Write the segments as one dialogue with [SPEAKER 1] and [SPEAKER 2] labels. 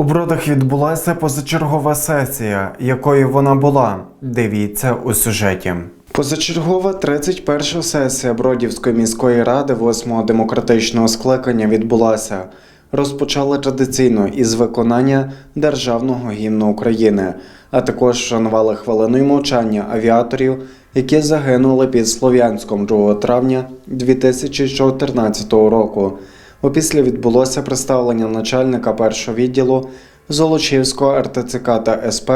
[SPEAKER 1] У бродах відбулася позачергова сесія. Якою вона була? Дивіться у сюжеті. Позачергова 31 сесія Бродівської міської ради 8-го демократичного скликання відбулася. Розпочали традиційно із виконання державного гімну України, а також вшанували хвилиною мовчання авіаторів, які загинули під Слов'янськом 2 травня 2014 року. Опісля відбулося представлення начальника першого відділу Золочівського РТЦК та СП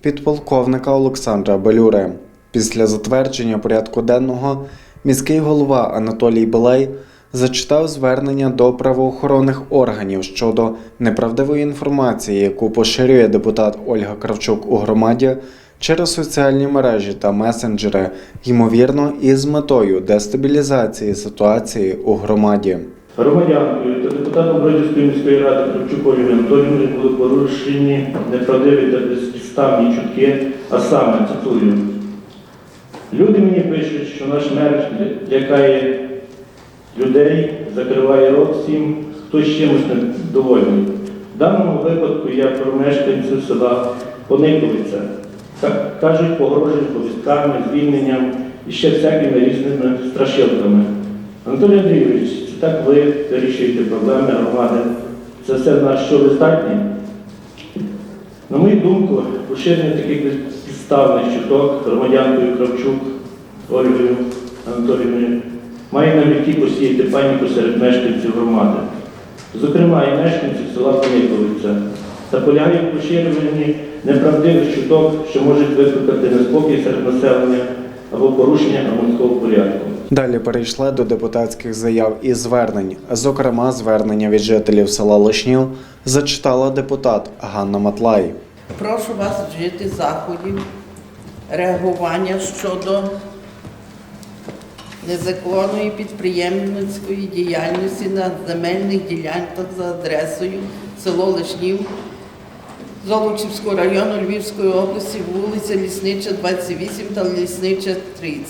[SPEAKER 1] підполковника Олександра Белюри. Після затвердження порядку денного міський голова Анатолій Белей зачитав звернення до правоохоронних органів щодо неправдивої інформації, яку поширює депутат Ольга Кравчук у громаді через соціальні мережі та месенджери, ймовірно, із метою дестабілізації ситуації у громаді.
[SPEAKER 2] Громадянкою та депутатом Бродівської міської ради Кравчукові Анатоліївни були порушені неправдиві та безпідставні чутки, а саме, цитую, люди мені пишуть, що наш мер лякає людей, закриває рот всім, хто з чимось недовольний. В даному випадку я про мешканців села Пониковиця. Ка- Кажуть, погрожують повістками, звільненням і ще всякими різними страшилками. Анатолій Андрійович, так ви вирішуєте проблеми громади. Це все на що ви здатні? На мою думку, поширення таких безпідставних чуток громадянкою Кравчук Ольгою Анатолійовною має на меті посіяти паніку серед мешканців громади, зокрема і мешканців села Пониковиця, та полягає в поширюванні неправдивих чуток, що можуть викликати неспокій серед населення або порушення громадського порядку.
[SPEAKER 1] Далі перейшли до депутатських заяв і звернень. Зокрема, звернення від жителів села Лишнів зачитала депутат Ганна Матлай.
[SPEAKER 3] Прошу вас вжити заходів реагування щодо незаконної підприємницької діяльності на земельних ділянках за адресою село Лишнів Золочівського району Львівської області, вулиця Ліснича, 28 та Ліснича 30,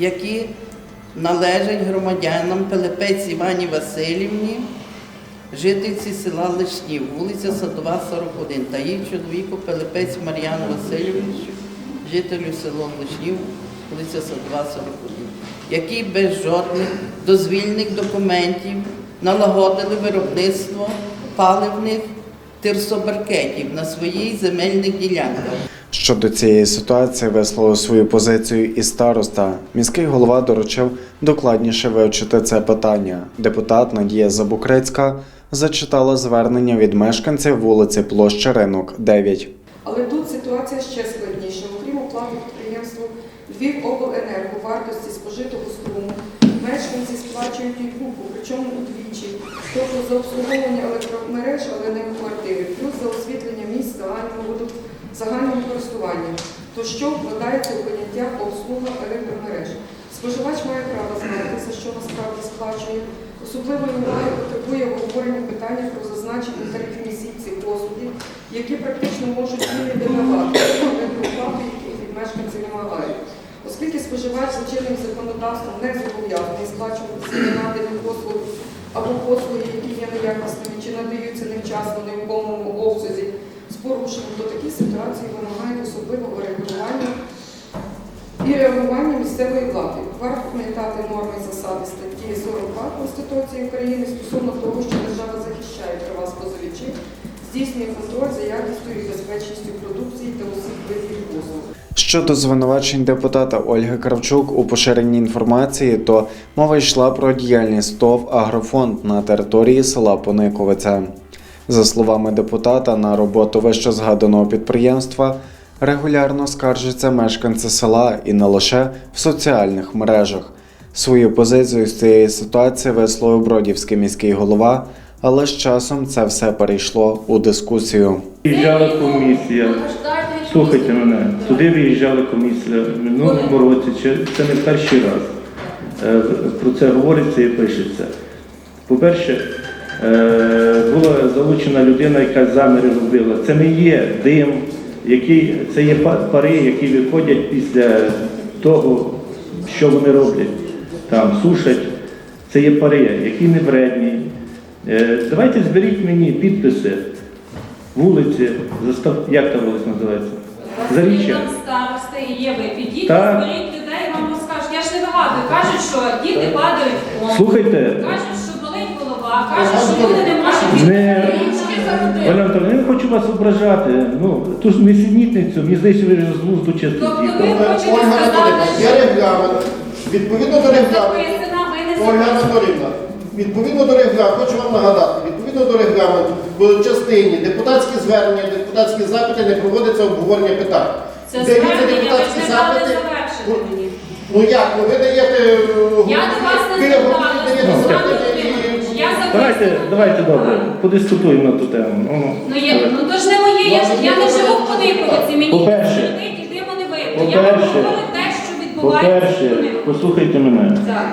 [SPEAKER 3] які належать громадянам Пелепець Івані Васильівні, жительці села Лишнів, вулиця Садова, 41, та їх чоловіку Пелепець Мар'яну Васильовичу, жителю села Лишнів, вулиця Садова, 41, які без жодних дозвільних документів налагодили виробництво паливних тирсобаркетів на своїй земельних ділянках.
[SPEAKER 1] Щодо цієї ситуації висловив свою позицію і староста. Міський голова доручив докладніше вивчити це питання. Депутат Надія Забукрицька зачитала звернення від мешканців вулиці Площа Ринок 9.
[SPEAKER 4] Але тут ситуація ще складніша. Окрім оплати підприємству Львівобленерго вартості спожитого струму, мешканці сплачують і причому удвічі, тобто за обслуговування електромереж, але не в квартири, плюс за освітлення місць загального воду загального користування, то що вкладається у поняття обслуга електромереж. Споживач має право знати, що насправді сплачує. Особливої уваги потребує обговорення питання про зазначені тарифні сітці послуги, які практично можуть змінити навати, електроплату, яких від мешканців вимагають. Оскільки споживач за чинним законодавством не зобов'язаний сплачувати надані послуги або послуги, які є неякісними чи надаються невчасно, не в повному обсязі з порушенням, то такі ситуації вимагають особливого регулювання і реагування місцевої влади. Варто пам'ятати норми засади статті 42 Конституції України стосовно того, що держава захищає права споживачів, здійснює контроль за якістю і безпечністю продукції та усіх видів послуг.
[SPEAKER 1] Щодо звинувачень депутата Ольги Кравчук у поширенні інформації, то мова йшла про діяльність ТОВ Агрофонд на території села Пониковиця. За словами депутата, на роботу вищезгаданого підприємства регулярно скаржаться мешканці села і не лише в соціальних мережах. Свою позицію з цієї ситуації висловив Бродівський міський голова, але з часом це все перейшло у дискусію.
[SPEAKER 2] Виїжджала комісія. Слухайте мене, туди виїжджала комісія в минулому році, чи це не перший раз. Е, Про це говориться і пишеться. По-перше, була залучена людина, яка заміри робила. Це не є дим, який, це є пари, які виходять після того, що вони роблять. Там сушать. Це є пари, які не вредні. Е, Давайте зберіть мені підписи вулиці, застав... як та вулиця називається? Заріччя.
[SPEAKER 5] старости і є ви. Підіть, зберіть людей, вам розкажуть. Я ж не вигадую. Кажуть, що діти падають в.
[SPEAKER 2] Слухайте,
[SPEAKER 5] Кажуть, голова, кажуть, що люди не можуть
[SPEAKER 2] Не-
[SPEAKER 5] Річки.
[SPEAKER 2] Оля я не хочу вас ображати. Ну, ту ж несенітницю, мені здається, ви вже з глузду чисто
[SPEAKER 5] Тобто ви
[SPEAKER 2] з'їхали.
[SPEAKER 5] хочете
[SPEAKER 6] Ольга Анатоліївна,
[SPEAKER 5] сказати,
[SPEAKER 6] є
[SPEAKER 5] що
[SPEAKER 6] регламент. Відповідно до регламенту,
[SPEAKER 5] такої сина
[SPEAKER 6] Ольга. Анатоліївна, відповідно до регламенту, хочу вам нагадати, відповідно до регламенту, в частині депутатські звернення, депутатські запити не проводиться обговорення питань.
[SPEAKER 5] Це
[SPEAKER 6] Дивіться
[SPEAKER 5] звернення, ви ж
[SPEAKER 6] депутатські
[SPEAKER 5] не дали
[SPEAKER 6] запити.
[SPEAKER 5] завершити мені.
[SPEAKER 6] Ну як, ну ви даєте... е,
[SPEAKER 5] Я до вас не
[SPEAKER 6] ви даєте
[SPEAKER 5] Руслан
[SPEAKER 6] і-
[SPEAKER 5] Я
[SPEAKER 2] Давайте, давайте добре, подискутуємо на ту тему. Ну, ну,
[SPEAKER 5] Ну, я, ну то ж не моє, я, ж- я не живу в Пониковиці, мені
[SPEAKER 2] По-перше.
[SPEAKER 5] людей і диму не видно. Я вам
[SPEAKER 2] По-перше.
[SPEAKER 5] говорю те, що відбувається
[SPEAKER 2] По-перше, послухайте мене.
[SPEAKER 5] Так.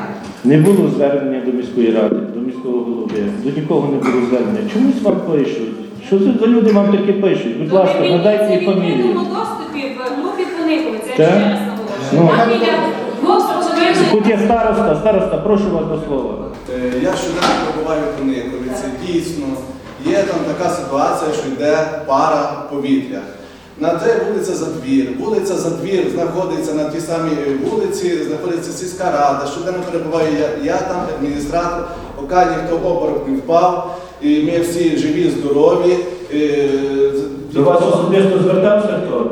[SPEAKER 2] Не було звернення до міської ради, до міського голови, до нікого не було звернення. Чомусь вам пишуть. Що це за люди вам таке пишуть? Будь ласка,
[SPEAKER 5] ви
[SPEAKER 2] надайте їй
[SPEAKER 5] в
[SPEAKER 2] фамілію.
[SPEAKER 5] відкритому доступі в групі Пониковиці, я
[SPEAKER 2] Так?
[SPEAKER 5] ще раз наголошую.
[SPEAKER 2] Ну.
[SPEAKER 5] Там біля двох
[SPEAKER 2] Тут є староста, староста, прошу вас до слова.
[SPEAKER 7] Е, Я щоденно перебуваю в Кониковиці. Дійсно, є там така ситуація, що йде пара повітря. На де вулиця Задвір. Вулиця Задвір знаходиться на тій самій вулиці, знаходиться сільська рада. Щоденно перебуваю я, я там, адміністратор, поки ніхто оборот не впав, і ми всі живі, здорові. Е,
[SPEAKER 2] До вас особисто звертався хто?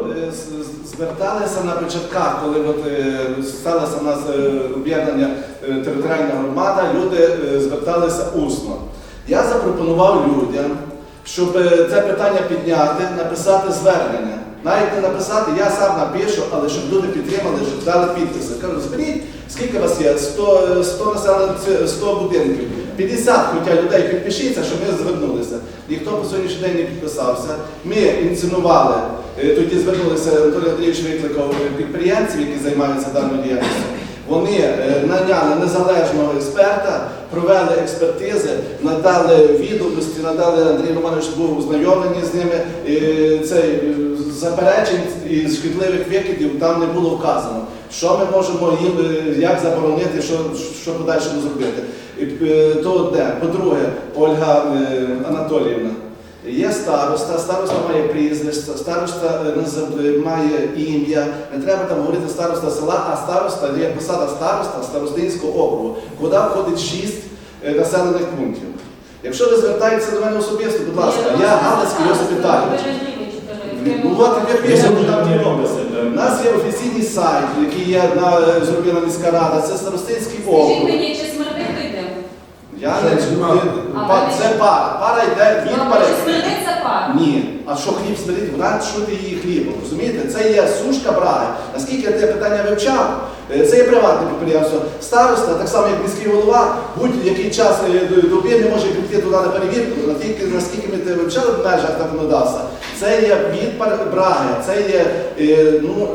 [SPEAKER 7] Зверталися на початках, коли от, е, сталося у нас е, об'єднання е, територіальна громада, люди зверталися усно. Я запропонував людям, щоб це питання підняти, написати звернення. Навіть не написати, я сам напишу, але щоб люди підтримали, щоб дали підписи. Кажу, зберіть, скільки вас є? 100, е, 100 населених, 100 будинків. 50 хоча людей підпишіться, щоб ми звернулися. Ніхто по сьогоднішній день не підписався. Ми ініціювали, е, тоді звернулися, Анатолій Андрійович викликав е, підприємців, які займаються даною діяльністю. Вони е, наняли незалежного експерта, провели експертизи, надали відомості, надали Андрій Романович був ознайомлений з ними. е, Цей заперечень і шкідливих викидів там не було вказано. Що ми можемо їм, е, як заборонити, що, що подальшому зробити. І, е, То одне. По-друге, Ольга е, Анатоліївна. Є староста, староста має прізвище, староста має ім'я. Не треба там говорити староста села, а староста є посада староста Старостинського округу, куди входить шість населених пунктів. Якщо ви звертаєтеся до мене особисто, будь ласка, я Галицький Йосип Віталійович. Ну от ви пишете там описи. У нас є офіційний сайт, який є на е, зробила міська рада, це Старостинський
[SPEAKER 5] Скажіть
[SPEAKER 7] округ.
[SPEAKER 5] мені, чи смердить той?
[SPEAKER 7] Я не
[SPEAKER 5] А
[SPEAKER 7] це пара. Пара йде від пари.
[SPEAKER 5] чи смердить це пар?
[SPEAKER 7] Ні. А що хліб смердить? Вона чути її хлібом. Розумієте? Це є сушка браги. Наскільки я те питання вивчав, е, це є приватне підприємство. Староста, так само як міський голова, будь-який час е, до- доби не може піти туди на перевірку, наскільки, наскільки ми це вивчали в межах законодавства. Це є від браги, це є е, ну,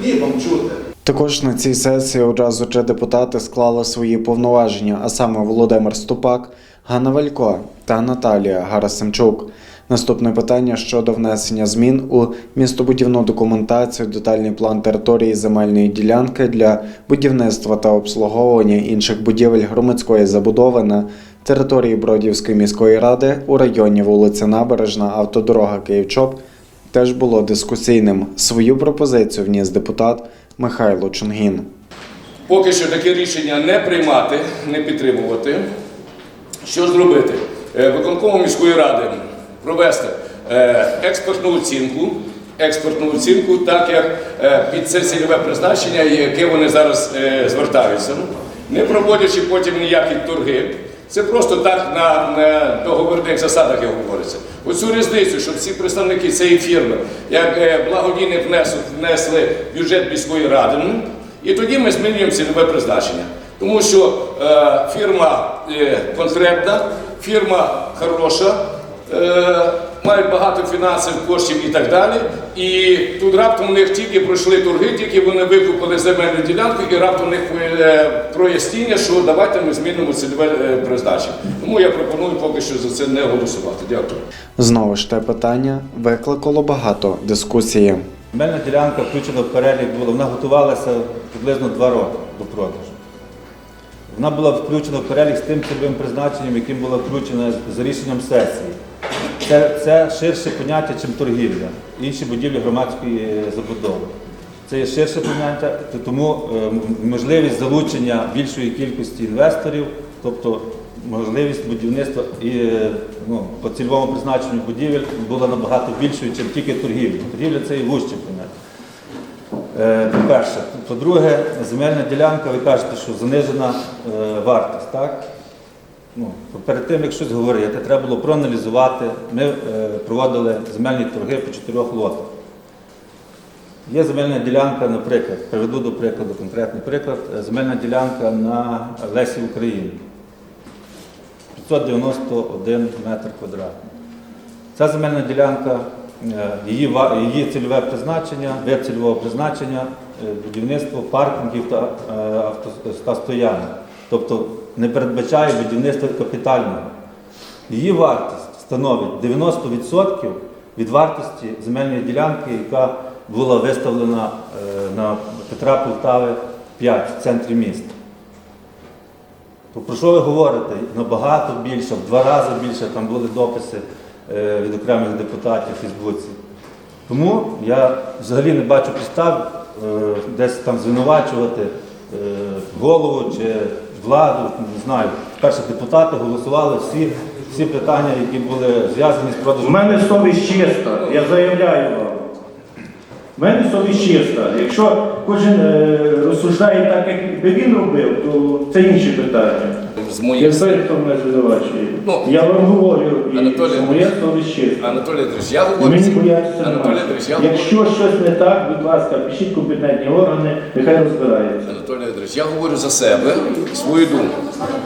[SPEAKER 7] хлібом чути.
[SPEAKER 1] Також на цій сесії одразу три депутати склали свої повноваження, а саме Володимир Ступак, Ганна Валько та Наталія Гарасимчук. Наступне питання щодо внесення змін у містобудівну документацію, детальний план території земельної ділянки для будівництва та обслуговування інших будівель громадської забудови на території Бродівської міської ради у районі вулиця Набережна, автодорога Київчоп теж було дискусійним. Свою пропозицію вніс депутат Михайло Чунгін.
[SPEAKER 8] Поки що таке рішення не приймати, не підтримувати. Що зробити? Е, Виконкому міської ради провести е, експертну оцінку, експертну оцінку, так як е, під це цільове призначення, яке вони зараз звертаються, не проводячи потім ніякі торги. Це просто так на, на договірних засадах, як говориться. Оцю різницю, щоб всі представники цієї фірми, як е, благодійний внесок внесли бюджет міської ради, і тоді ми змінюємо цільове призначення. Тому що е, фірма е, конкретна, фірма хороша, е, мають багато фінансових коштів і так далі. І тут раптом у них тільки пройшли торги, тільки вони викупили земельну ділянку, і раптом у них е, проясніння, що давайте ми змінимо цільове е, призначення. Тому я пропоную поки що за це не голосувати. Дякую.
[SPEAKER 1] Знову ж те питання викликало багато дискусії.
[SPEAKER 9] Земельна ділянка включена в перелік була, вона готувалася приблизно два роки до продажу. Вона була включена в перелік з тим цільовим призначенням, яким була включена за рішенням сесії. Це, це ширше поняття, ніж торгівля, інші будівлі громадської е, забудови. Це є ширше поняття, тому е, можливість залучення більшої кількості інвесторів, тобто можливість будівництва і е, ну, по цільовому призначенню будівель була набагато більшою, ніж тільки торгівля. Торгівля це і вужче поняття. По-перше. По-друге, земельна ділянка, ви кажете, що занижена вартість, так? Ну, перед тим, як щось говорити, треба було проаналізувати. Ми е, проводили земельні торги по чотирьох лотах. Є земельна ділянка, наприклад, приведу до прикладу конкретний приклад, е, земельна ділянка на Лесі України. 591 метр квадратний. Ця земельна ділянка, е, її, її цільове призначення, вид цільового призначення, е, будівництво паркінгів та, та. Тобто не передбачає будівництво капітального. Її вартість становить 90% від вартості земельної ділянки, яка була виставлена е, на Петра Полтави 5 в центрі міста. То про що ви говорите? Набагато більше, в два рази більше там були дописи е, від окремих депутатів у Фейсбуці. Тому я взагалі не бачу підстав е, десь там звинувачувати голову чи владу, не знаю. перші депутати голосували всі, всі питання, які були зв'язані з
[SPEAKER 2] У мене совість чиста, я заявляю вам. У мене совість чиста. Якщо кожен е, розсуждає так, як би він робив, то це інші питання.
[SPEAKER 8] З
[SPEAKER 2] Я
[SPEAKER 8] моїх
[SPEAKER 2] хто мене звинувачує.
[SPEAKER 8] Ну,
[SPEAKER 2] я вам говорю, і
[SPEAKER 8] Анатолій
[SPEAKER 2] моя совість чиста.
[SPEAKER 8] Анатолій Андрійович, я говорю.
[SPEAKER 2] мені боятися
[SPEAKER 8] Анатолій. Андрійович, я говорю.
[SPEAKER 2] Якщо щось не так, будь ласка, пишіть компетентні органи, нехай розбираються.
[SPEAKER 8] Анатолій Андрійович, я говорю за себе свою думку.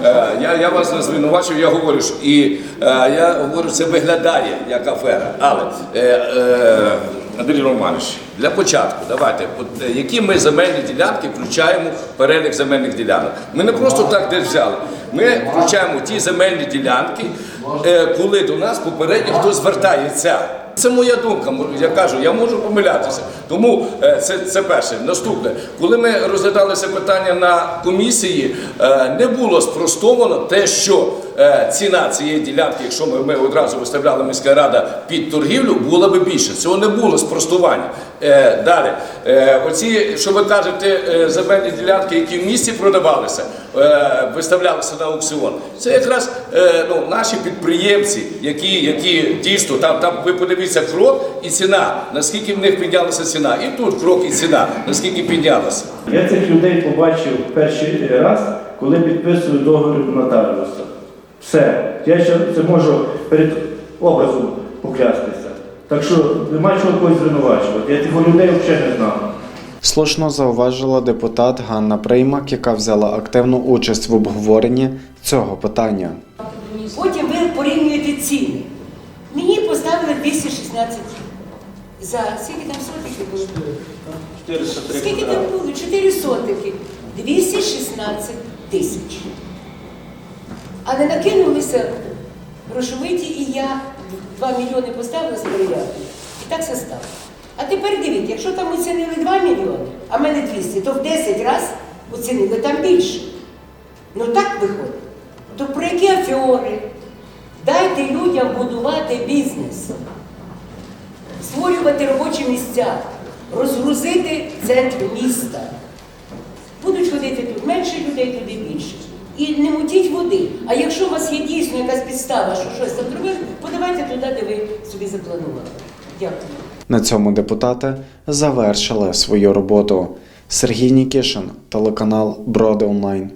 [SPEAKER 8] Е, я, я вас не звинувачую, я говорю, що і е, я говорю, це виглядає як афера. Але е, е, Андрій Романович, для початку, давайте, от, е, які ми земельні ділянки включаємо в перелік земельних ділянок. Ми не просто так десь взяли. Ми включаємо ті земельні ділянки, е, коли до нас попередньо хтось звертається. Це моя думка. Я кажу, я можу помилятися. Тому е, це, це перше. Наступне, коли ми розглядали це питання на комісії, е, не було спростовано те, що е, ціна цієї ділянки, якщо ми, ми одразу виставляли міська рада під торгівлю, була би більше. Цього не було спростування. Далі, оці, що ви кажете, земельні ділянки, які в місті продавалися, виставлялися на аукціон. Це якраз е, ну, наші підприємці, які, які дійсно там, там ви подивіться крок і ціна, наскільки в них піднялася ціна. І тут крок і ціна, наскільки піднялася.
[SPEAKER 2] Я цих людей побачив перший раз, коли підписую договір нотаріуса. Все. Я ще це можу перед образом поклястися. Так що нема чого когось звинувачувати. Я цих людей взагалі не знав.
[SPEAKER 1] Слушно зауважила депутат Ганна Приймак, яка взяла активну участь в обговоренні цього питання.
[SPEAKER 10] Потім ви порівнюєте ціни. Мені поставили 216 за скільки там сотиків було?
[SPEAKER 9] 403
[SPEAKER 10] Скільки там було? 4 сотики. 216 тисяч. Але накинулися грошовиті, і я 2 мільйони поставила з перевірки. І так все стало. А тепер дивіться, якщо там оцінили 2 мільйони, а в мене 200, то в 10 разів оцінили там більше. Ну так виходить. То про які афіори? Дайте людям будувати бізнес, створювати робочі місця, розгрузити центр міста. Будуть ходити тут менше людей, туди більше. І не мутіть води. А якщо у вас є дійсно якась підстава, що щось там зробили, подавайте туди, де ви собі запланували. Дякую.
[SPEAKER 1] На цьому депутати завершили свою роботу. Сергій Нікішин, телеканал Броди Онлайн.